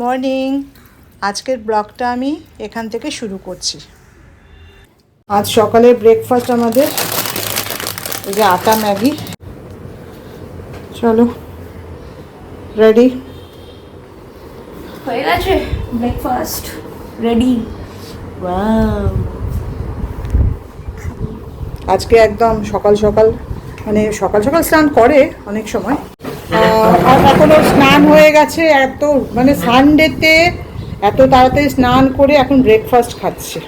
Morning আজকের ব্লগটা আমি এখান থেকে শুরু করছি। আজ সকালের ব্রেকফাস্ট আমাদের এই যে আটা ম্যাগি। চলো রেডি হয়ে গেছে? ব্রেকফাস্ট রেডি আজকে একদম সকাল সকাল মানে সকাল সকাল স্নান করে অনেক সময়। এখনও স্নান হয়ে গেছে এত মানে সানডেতে এত তাড়াতাড়ি স্নান করে এখন ব্রেকফাস্ট খাচ্ছে।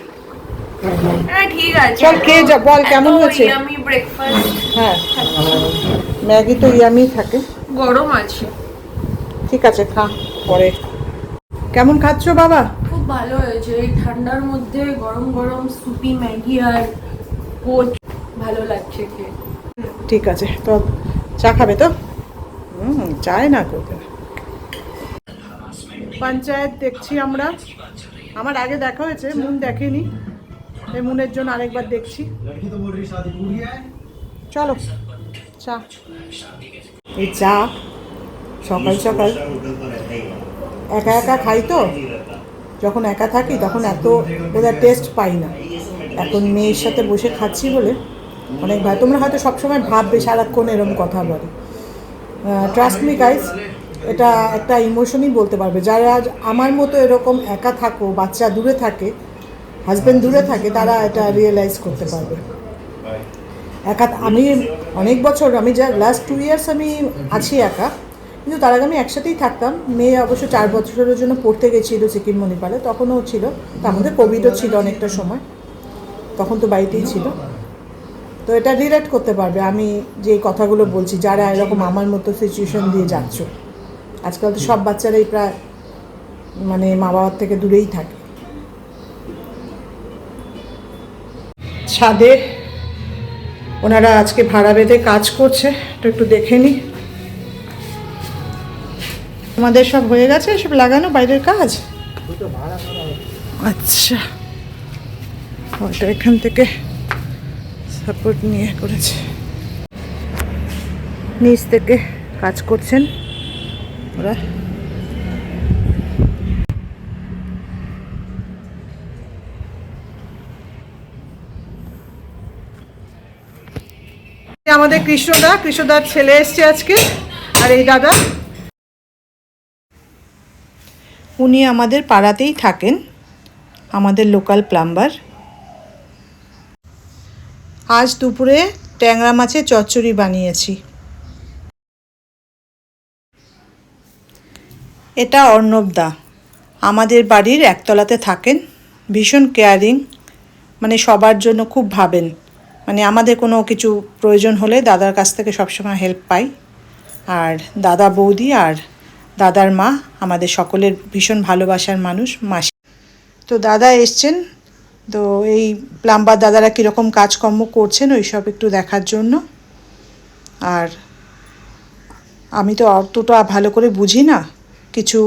হ্যাঁ ঠিক আছে। চল খেয়ে যা, বল কেমন হয়েছে? ব্রেকফাস্ট হ্যাঁ ম্যাগি তো ইয়ামি থাকে। গরম আছে। ঠিক আছে খা পরে। কেমন খাচ্ছ বাবা? খুব ভালো হয়েছে এই ঠান্ডার মধ্যে গরম গরম সুপি ম্যাগি আর কোচ ভালো লাগছে খেয়ে। ঠিক আছে তো চা খাবে তো? হুম চায় না করবে পঞ্চায়েত দেখছি আমরা। আমার আগে দেখা হয়েছে, মুন দেখেনি। এই মুনের জন্য আরেকবার দেখছি। চলো, চা। এই চা, সকাল সকাল। একা একা খাই তো? যখন একা থাকি, তখন এত ওদের টেস্ট পাই না। এখন মেয়ের সাথে বসে খাচ্ছি বলে অনেক ভাই তোমরা হয়তো সবসময় ভাববে, সারাক্ষণ এরকম কথা বলে। ট্রাস্ট মি গাইস এটা একটা ইমোশনই বলতে পারবে। যারা আমার মতো এরকম একা থাকো, বাচ্চা দূরে থাকে হাজব্যান্ড দূরে থাকে, তারা এটা রিয়েলাইজ করতে পারবে। একা আমি অনেক বছর, আমি যা লাস্ট টু ইয়ার্স আমি আছি একা, কিন্তু তার আগে আমি একসাথেই থাকতাম। মেয়ে অবশ্য চার বছরের জন্য পড়তে গেছিল সিকিম মণিপালে তখনও ছিল। তার মধ্যে কোভিডও ছিল অনেকটা সময়, তখন তো বাড়িতেই ছিল। তো এটা রিলেট করতে পারবে। আমি যে কথাগুলো বলছি যারা এরকম আমার মতো সিচুয়েশন দিয়ে যাচ্ছ আজকাল তো সব বাচ্চারাই প্রায় মানে মা বাবার থেকে দূরেই থাকে। ছাদে ওনারা আজকে ভাড়া বেঁধে কাজ করছে তো একটু দেখে নি। আমাদের সব হয়ে গেছে সব লাগানো বাইরের কাজ? আচ্ছা। ওটা এখান থেকে সাপোর্ট নিয়ে করেছে। নিচ থেকে কাজ করছেন ওরা। আমাদের কৃষ্ণদা, কৃষ্ণদার ছেলে এসছে আজকে, আর এই দাদা। উনি আমাদের পাড়াতেই থাকেন, আমাদের লোকাল প্লাম্বার আজ দুপুরে ট্যাংরা মাছের চচ্চড়ি বানিয়েছি। এটা অর্ণবদা আমাদের বাড়ির একতলাতে থাকেন। ভীষণ কেয়ারিং মানে সবার জন্য খুব ভাবেন। মানে আমাদের কোনো কিছু প্রয়োজন হলে দাদার কাছ থেকে সবসময় হেল্প পাই। আর দাদা বৌদি আর দাদার মা আমাদের সকলের ভীষণ ভালোবাসার মানুষ, মাসি। তো দাদা এসছেন তো এই প্লাম্বার দাদারা কীরকম কাজকর্ম করছেন ওই সব একটু দেখার জন্য। আর আমি তো অতটা ভালো করে বুঝি না, কিছু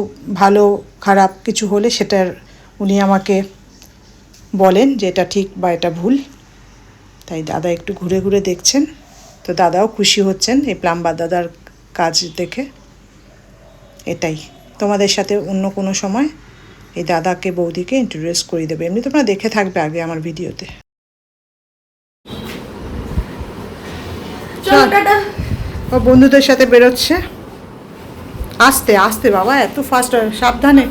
ভালো খারাপ কিছু হলে সেটার উনি আমাকে বলেন যে এটা ঠিক বা এটা ভুল। তাই দাদা একটু ঘুরে ঘুরে দেখছেন, তো দাদাও খুশি হচ্ছেন এই প্লাম্বার দাদার কাজ দেখে। এটাই। তোমাদের সাথে অন্য কোনো সময় এই দাদাকে বৌদিকে ইন্ট্রোডিউস করে দেবে। এমনি তোমরা দেখে থাকবে আগে আমার ভিডিওতে। ও বন্ধুদের সাথে বেরোচ্ছে। আস্তে আস্তে বাবা এত ফাস্ট সাবধানে।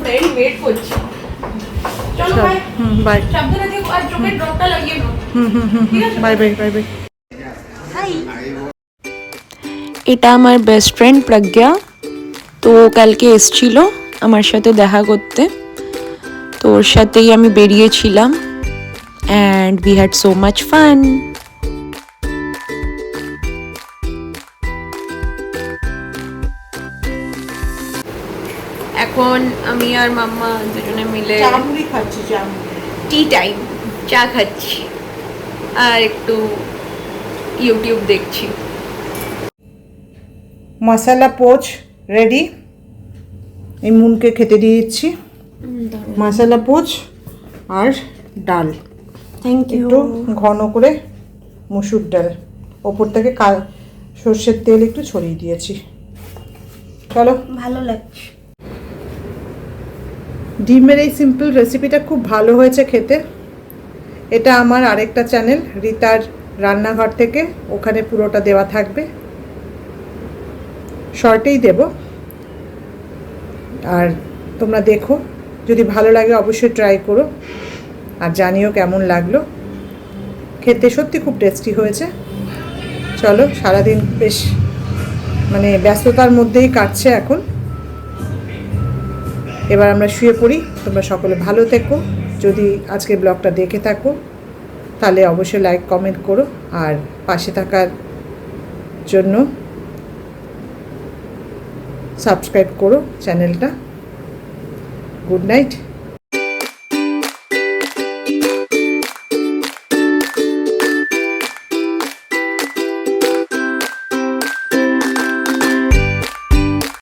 হুম বাই সাবধানে থেকো আর চোখের ড্রপটা লাগিয়ে নাও। হুম হুম হুম বাই বাই বাই বাই এটা আমার বেস্ট ফ্রেন্ড প্রজ্ঞা। তো কালকে এসছিল আমার সাথে দেখা করতে। তো ওর সাথেই আমি বেরিয়েছিলাম and we had so much fun এখন আমি আর মাম্মা দুজনে মিলে টি টাইম চা খাচ্ছি আর একটু ইউটিউব দেখছি। মশলা পোচ রেডি এই মুনকে খেতে দিয়ে দিচ্ছি। মশলা পোচ আর ডাল। থ্যাংক ইউ একটু ঘন করে মুসুর ডাল। ওপর থেকে কা সর্ষের তেল একটু ছড়িয়ে দিয়েছি। চলো। ভালো লাগছে। ডিমের এই সিম্পল রেসিপিটা খুব ভালো হয়েছে খেতে। এটা আমার আরেকটা চ্যানেল রিতার রান্নাঘর থেকে। ওখানে পুরোটা দেওয়া থাকবে। শর্টেই দেব। আর তোমরা দেখো যদি ভালো লাগে অবশ্যই ট্রাই করো। আর জানিও কেমন লাগল। খেতে সত্যি খুব টেস্টি হয়েছে। চলো, সারাদিন বেশ মানে ব্যস্ততার মধ্যেই কাটছে এখন। এবার আমরা শুয়ে পড়ি। তোমরা সকলে ভালো থেকো। যদি আজকের ব্লগটা দেখে থাকো, তাহলে অবশ্যই লাইক কমেন্ট করো। আর পাশে থাকার জন্য সাবস্ক্রাইব করো চ্যানেলটা। Good night